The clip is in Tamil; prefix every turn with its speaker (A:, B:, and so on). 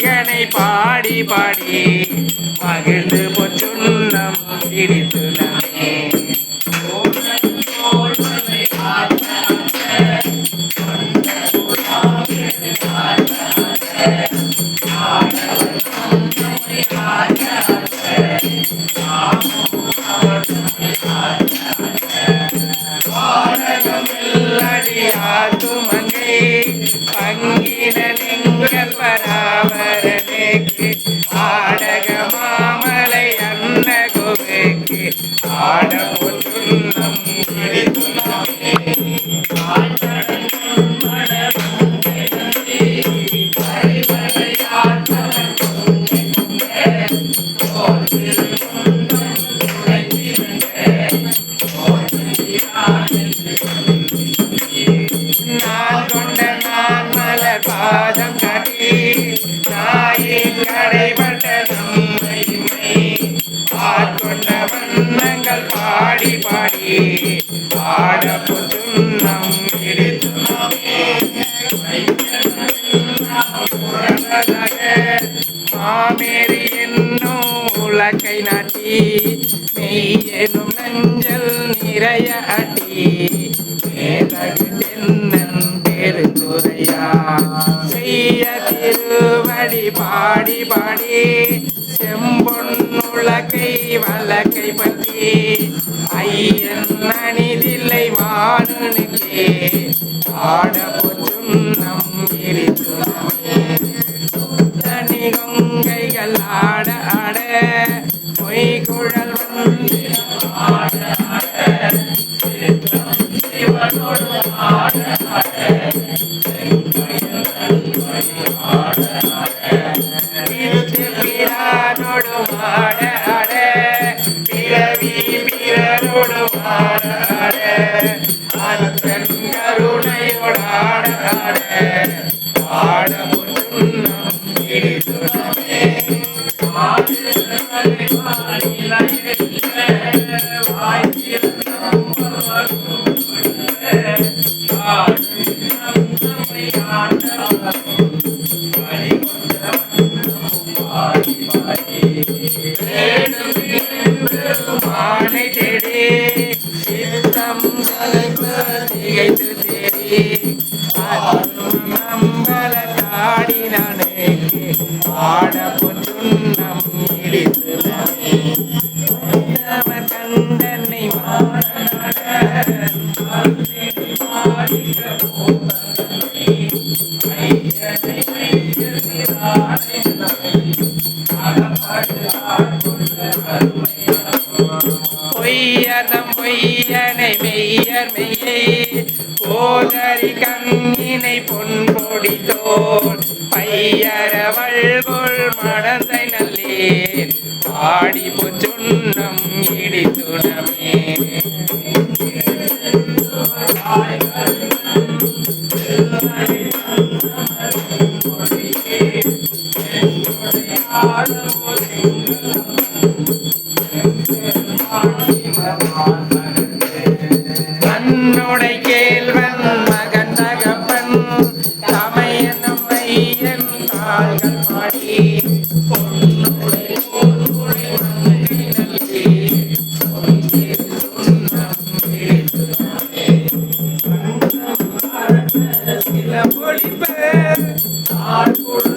A: கண்ணனை பாடி பாடி மகிழ்ந்து பொச்சுண்ணம் இடித்து பாதம் காட்டி நாயின் கடைபட்ட நம்மை ஆட்கொண்ட வண்ணங்கள் பாடி பாடி ஆட புதுன்னம் இடித்து மாமேரி என்னும் உலக்கை நாட்டி மெய் எனும் நஞ்சல் நிறைய அட்டி மேலகு பாடி பாடி செம்பொன்னுலக்கை வழக்கை பற்றி ஐயன் அணிதில்லை மானுனுக்கே ஆட பொச்சுன்னம் இடித்து தனி கொங்கைகள் ஆட ஆட பொய் குழல் வந்து ஆட ஆட ஆட ஆட. அத்தன் கருணையோடு ஆட ஆட ஆட பொன்னம் தேடி அருளும் ஆட பொன்னும் இடித்து அவர் கண்டனை பொய்யதம் பொய்யனை மெய்யர் மெய் சோதரி கண்ணினை பொன்பொடி தோல். பையர வள்கொள் மடந்தை நல்லீர் ஆடி புச்சுன்னம் இடித்துணமே. தன்னுடை ஆட்குள்